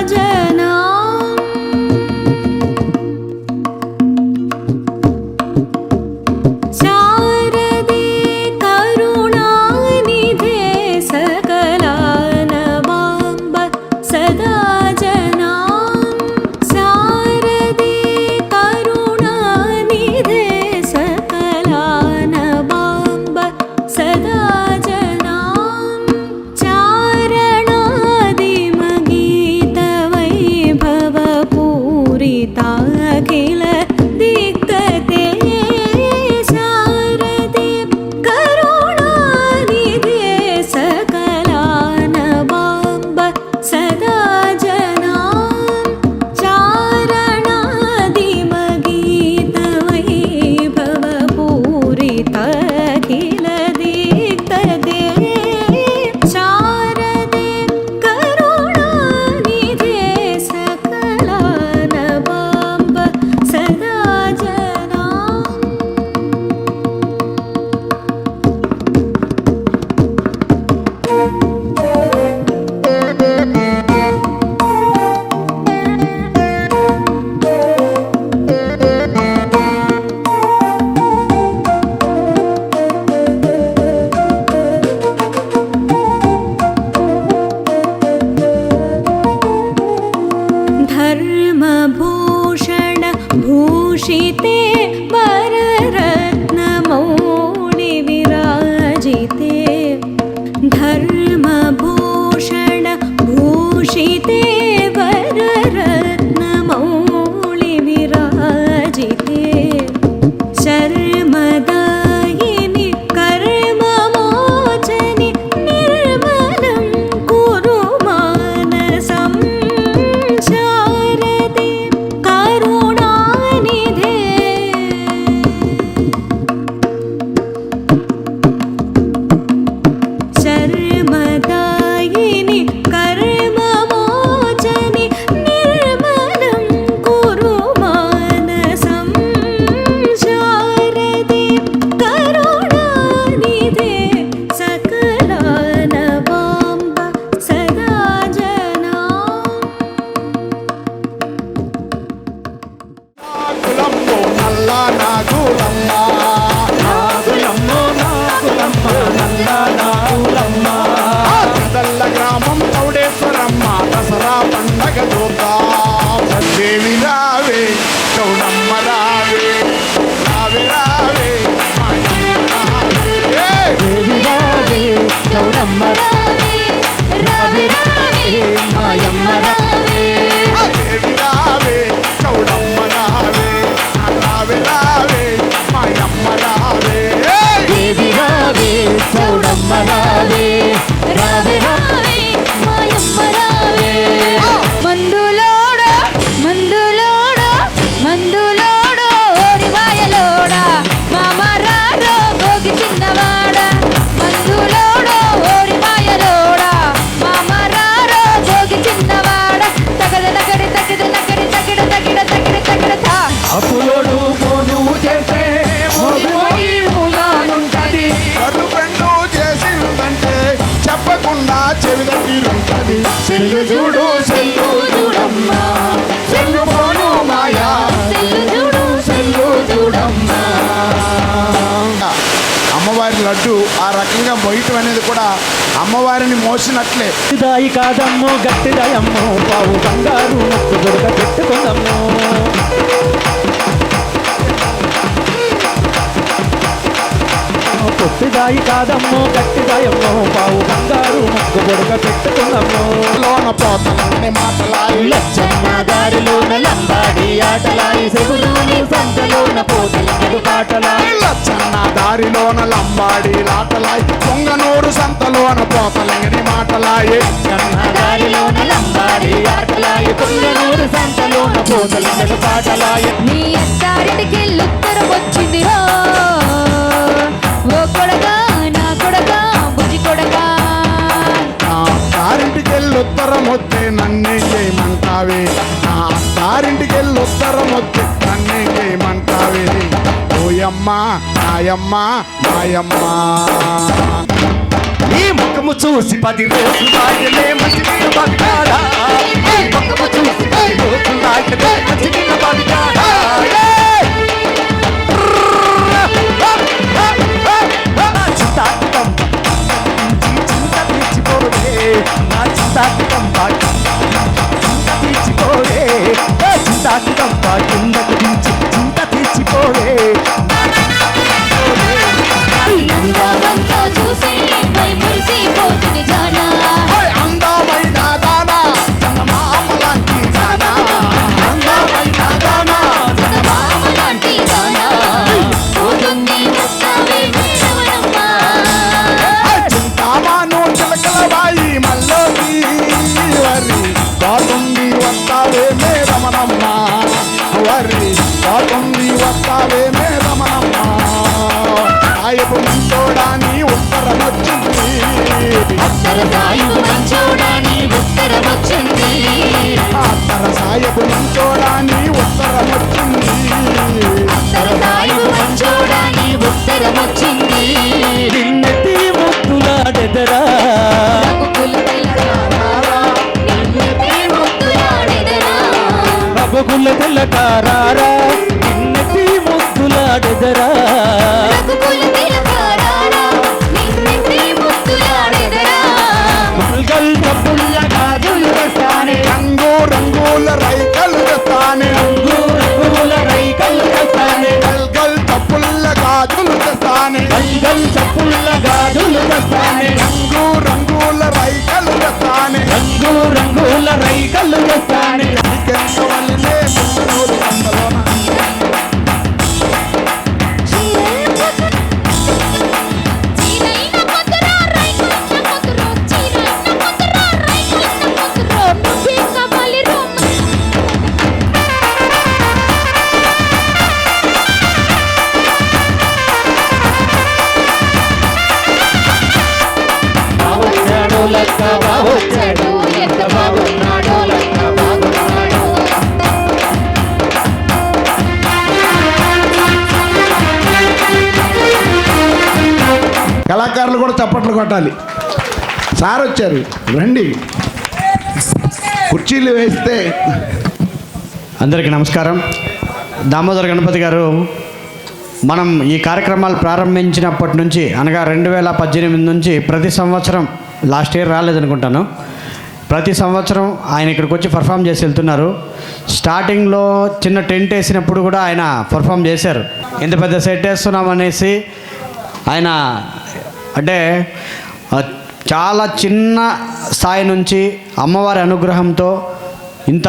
राजा 期待。లడ్డు ఆ రకంగా మొయ్యటం అనేది కూడా అమ్మవారిని మోసినట్లే. గట్టిదాయి కాదమ్మో గట్టిదాయమ్మో పావు బంగారు దొరక పెట్టుకుందమ్మో పొట్టిదాయి కాదమ్మో గట్టిదాయమ్మో బావు బంగారు దొరక పెట్టుకుందమ్మో లోన మాటలాయి. లచ్చమ్మ దారిలోన లంబాడి ఆటలాయి. సంతలోన పోతల పాటలాయి లచ్చన్న దారిలోన లంబాడి లాటలాయి. పొంగనూరు సంతలోన పోతలంగని మాటలాయి. లచ్చమ్మ దారిలోన లంబాడి ఆటలాయి. పుల్లనూరు సంతలోన పోతల పాటలాయి నీ అత్తారింటికి ఉత్తరం వచ్చింది నన్నే చేయమంటావే? నా అత్తారింటికి వెళ్ళి ఉత్తరం వచ్చి నన్నే చేయమంటావే? ఓయమ్మ నాయమ్మ మాయమ్మ. ఈ ముఖము చూసి పది రోజులు ఆయనే మంచి నీళ్ళు బతకాడా ఈ ముఖము చూసి పది రోజులు ఆయనే మంచి నీళ్ళు బతకాడా మంచోడాని ఉత్తరం వచ్చింది అత్తర సాయిబు మంచోడాని ఉత్తరం వచ్చింది అత్తర సాయపు మంచోడాని ఉత్తరం వచ్చింది అత్తర సాయిబు మంచోడాని ఉత్తరం వచ్చింది నిన్నటి ముద్దులాడెదరా. రఘుకుల తెల్లకారారా. నిన్నటి ముద్దులాడెదరా లక్క ఎంత బాగున్నాడో లక్క బాగున్నాడు కళాకారులు కూడా చప్పట్లు కొట్టాలి. సార్ వచ్చారు. రండి. కుర్చీలు వేస్తే అందరికీ నమస్కారం. దామోదర్ గణపతి గారు మనం ఈ కార్యక్రమాలు ప్రారంభించినప్పటి నుంచి అనగా రెండు వేల పద్దెనిమిది నుంచి ప్రతి సంవత్సరం లాస్ట్ ఇయర్ రాలేదనుకుంటాను. ప్రతి సంవత్సరం ఆయన ఇక్కడికి వచ్చి పర్ఫామ్ చేసి వెళ్తున్నారు. స్టార్టింగ్లో చిన్న టెంట్ వేసినప్పుడు కూడా ఆయన పర్ఫామ్ చేశారు. ఇంత పెద్ద సెట్ వేస్తున్నాం అనేసి ఆయన అంటే చాలా చిన్న స్థాయి నుంచి అమ్మవారి అనుగ్రహంతో ఇంత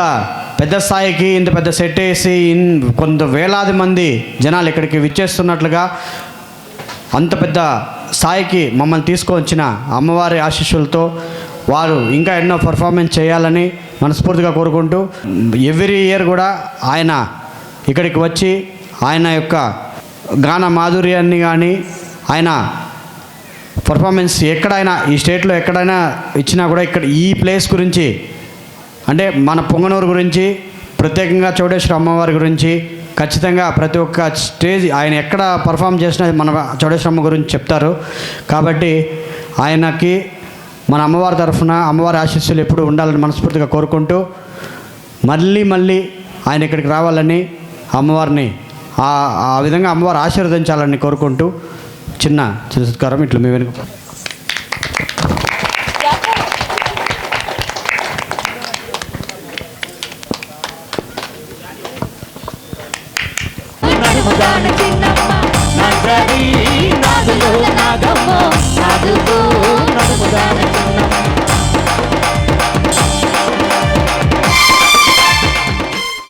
పెద్ద స్థాయికి ఇంత పెద్ద సెట్ వేసి ఇన్ కొంత వేలాది మంది జనాలు ఇక్కడికి విచ్చేస్తున్నట్లుగా అంత పెద్ద స్థాయికి మమ్మల్ని తీసుకొచ్చిన అమ్మవారి ఆశీస్సులతో వారు ఇంకా ఎన్నో పర్ఫార్మెన్స్ చేయాలని మనస్ఫూర్తిగా కోరుకుంటూ ఎవ్రీ ఇయర్ కూడా ఆయన ఇక్కడికి వచ్చి ఆయన యొక్క గాన మాధుర్యాన్ని కానీ ఆయన పర్ఫార్మెన్స్ ఎక్కడైనా ఈ స్టేట్లో ఎక్కడైనా ఇచ్చినా కూడా ఇక్కడ ఈ ప్లేస్ గురించి అంటే మన పొంగనూరు గురించి ప్రత్యేకంగా చౌడేశ్వర అమ్మవారి గురించి ఖచ్చితంగా ప్రతి ఒక్క స్టేజ్ ఆయన ఎక్కడ పర్ఫామ్ చేసినా మన చౌడేశ్వరమ్మ గురించి చెప్తారు. కాబట్టి ఆయనకి మన అమ్మవారి తరఫున అమ్మవారి ఆశీస్సులు ఎప్పుడు ఉండాలని మనస్ఫూర్తిగా కోరుకుంటూ మళ్ళీ మళ్ళీ ఆయన ఇక్కడికి రావాలని అమ్మవారిని ఆ ఆ విధంగా అమ్మవారు ఆశీర్వదించాలని కోరుకుంటూ చిన్న చిన్న సత్కారం ఇట్లా మీ వెనుక. సారథి నాదులో నాగమ్మ సాధుకు